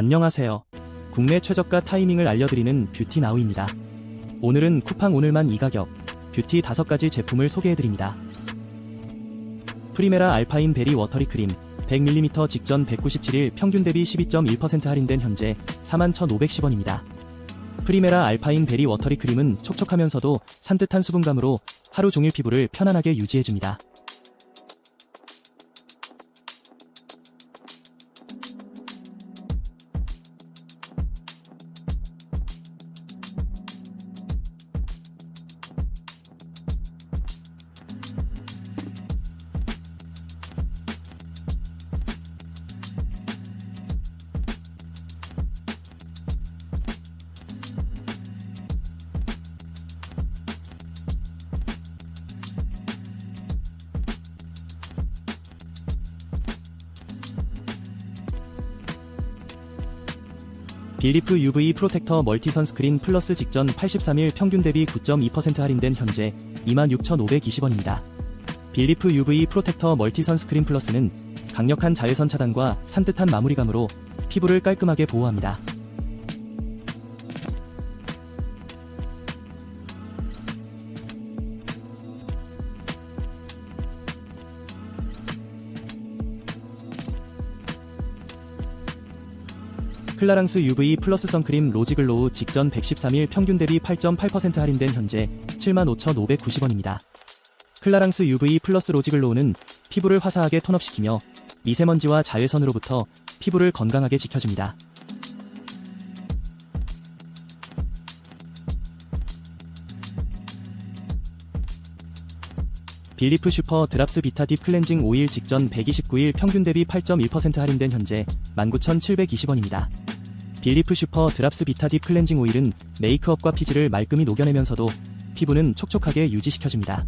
안녕하세요. 국내 최저가 타이밍을 알려드리는 뷰티 나우입니다. 오늘은 쿠팡 오늘만 이 가격, 뷰티 5가지 제품을 소개해드립니다. 프리메라 알파인 베리 워터리 크림 100ml 직전 197일 평균 대비 12.1% 할인된 현재 41,510원입니다. 프리메라 알파인 베리 워터리 크림은 촉촉하면서도 산뜻한 수분감으로 하루 종일 피부를 편안하게 유지해줍니다. 빌리프 UV 프로텍터 멀티 선스크린 플러스 직전 83일 평균 대비 9.2% 할인된 현재 26,520원입니다. 빌리프 UV 프로텍터 멀티 선스크린 플러스는 강력한 자외선 차단과 산뜻한 마무리감으로 피부를 깔끔하게 보호합니다. 클라랑스 UV 플러스 선크림 로지글로우 직전 113일 평균 대비 8.8% 할인된 현재 75,590원입니다. 클라랑스 UV 플러스 로지글로우는 피부를 화사하게 톤업시키며 미세먼지와 자외선으로부터 피부를 건강하게 지켜줍니다. 빌리프 슈퍼 드랍스 비타 딥 클렌징 오일 직전 129일 평균 대비 8.1% 할인된 현재 19,720원입니다. 빌리프 슈퍼 드랍스 비타 딥 클렌징 오일은 메이크업과 피지를 말끔히 녹여내면서도 피부는 촉촉하게 유지시켜줍니다.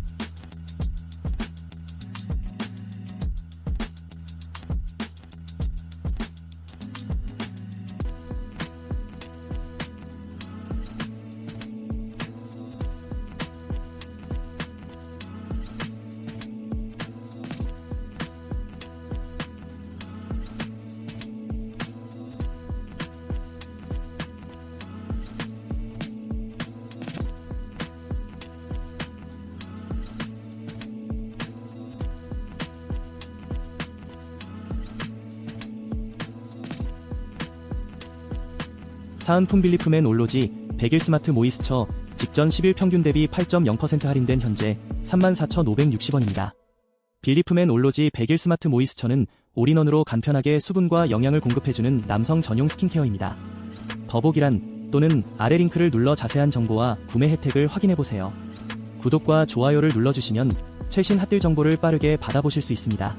사은품 빌리프맨 올로지 100일 스마트 모이스처 직전 10일 평균 대비 8.0% 할인된 현재 34,560원입니다. 빌리프맨 올로지 100일 스마트 모이스처는 올인원으로 간편하게 수분과 영양을 공급해주는 남성 전용 스킨케어입니다. 더보기란 또는 아래 링크를 눌러 자세한 정보와 구매 혜택을 확인해보세요. 구독과 좋아요를 눌러주시면 최신 핫딜 정보를 빠르게 받아보실 수 있습니다.